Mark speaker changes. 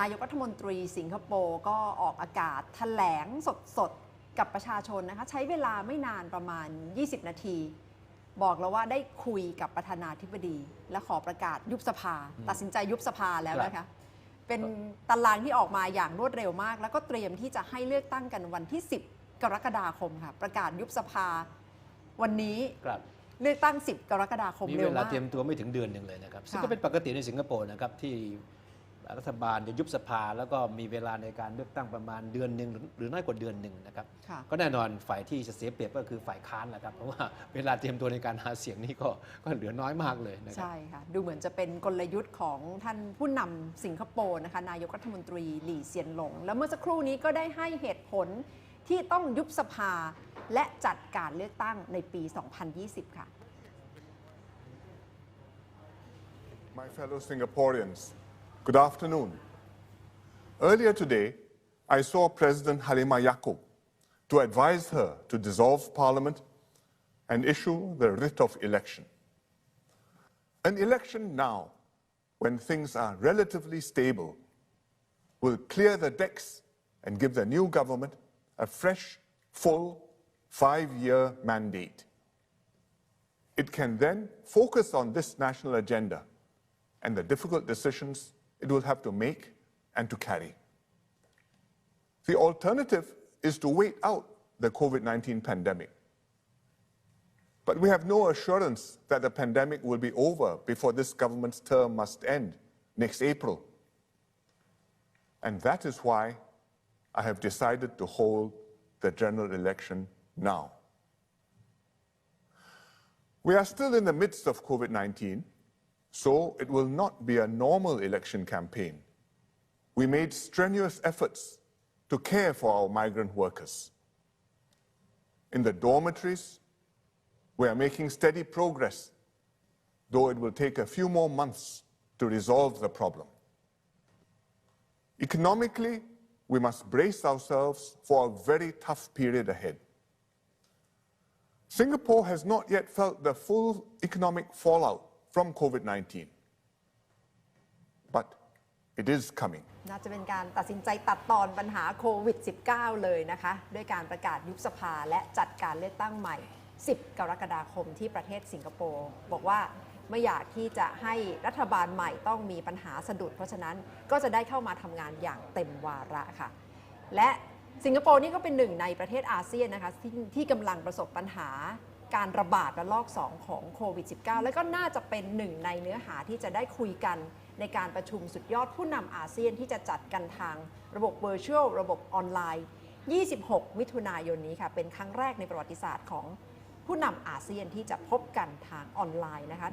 Speaker 1: นายกรัฐมนตรีสิงคโปร์ก็ออกอากาศแถลงสดๆ กับประชาชนนะคะ ใช้เวลาไม่นานประมาณ 20 นาที บอกแล้วว่าได้คุยกับประธานาธิบดี และขอประกาศยุบสภา ตัดสินใจยุบสภาแล้วนะคะ เป็นตารางที่ออกมาอย่างรวดเร็วมาก แล้วก็เตรียมที่จะให้เลือกตั้งกันวันที่ 10 กรกฎาคมค่ะ ประกาศยุบสภาวันนี้
Speaker 2: ครับ
Speaker 1: เลือกตั้ง 10 กรกฎาคม
Speaker 2: มี
Speaker 1: เร็
Speaker 2: เว
Speaker 1: ว
Speaker 2: ลามา
Speaker 1: ก
Speaker 2: เตรียมตัวไม่ถึงเดือนหนึ่งเลยนะครับซึ่ง
Speaker 1: ค่ะ
Speaker 2: ก็เป็นปกติในสิงคโปร์นะครับที่ รัฐบาลจะยุบสภา แล้วก็มีเวลาในการเลือกตั้งประมาณเดือนหนึ่งหรือหรือน้อยกว่าเดือนหนึ่งนะครับ
Speaker 1: ค่ะ
Speaker 2: ก็แน่นอนฝ่ายที่จะเสียเปรียบก็คือฝ่ายค้านแหละครับ เพราะว่าเวลาเตรียมตัวในการหาเสียงนี่ก็ก็เหลือน้อยมากเลยนะครับ
Speaker 1: ใช่ค่ะ ดูเหมือนจะเป็นกลยุทธ์ของท่านผู้นำสิงคโปร์นะคะนายกรัฐมนตรีหลี่เซียนหลง แล้วเมื่อสักครู่นี้ก็ได้ให้เหตุผลที่ต้องยุบสภาและจัดการเลือกตั้งในปี 2020 ค่ะ
Speaker 3: My fellow Singaporeans, good afternoon. Earlier today, I saw President Halima Yaakob to advise her to dissolve Parliament and issue the writ of election. An election now, when things are relatively stable, will clear the decks and give the new government a fresh, full five year mandate. It can then focus on this national agenda and the difficult decisions it will have to make and to carry. The alternative is to wait out the COVID 19 pandemic. But we have no assurance that the pandemic will be over before this government's term must end next April. And that is why I have decided to hold the general election now. We are still in the midst of COVID 19, so it will not be a normal election campaign. We made strenuous efforts to care for our migrant workers. In the dormitories, we are making steady progress, though it will take a few more months to resolve the problem. Economically, we must brace ourselves for a very tough period ahead. Singapore has not yet felt the full economic fallout from COVID 19, but it is coming.
Speaker 1: น่าจะเป็นการตัดสินใจตัดตอนปัญหาโควิด -19 เลยนะคะ ด้วยการประกาศยุบสภาและจัดการเลือกตั้งใหม่ 10 กรกฎาคมที่ประเทศสิงคโปร์ บอกว่าไม่อยากที่จะให้รัฐบาลใหม่ต้องมีปัญหาสะดุด เพราะฉะนั้นก็จะได้เข้ามาทำงานอย่างเต็มวาระค่ะ และสิงคโปร์นี่ก็เป็นหนึ่งในประเทศอาเซียนนะคะ ที่ที่กำลังประสบปัญหา การระบาดระลอก 2 ของโควิด -19 แล้วก็น่าจะเป็นหนึ่งในเนื้อหาที่จะได้คุยกันในการประชุมสุดยอดผู้นำอาเซียนที่จะจัดกันทางระบบ Virtual ระบบออนไลน์ 26 มิถุนายนนี้ค่ะเป็นครั้งแรกในประวัติศาสตร์ของผู้นำอาเซียนที่จะพบกันทางออนไลน์นะคะ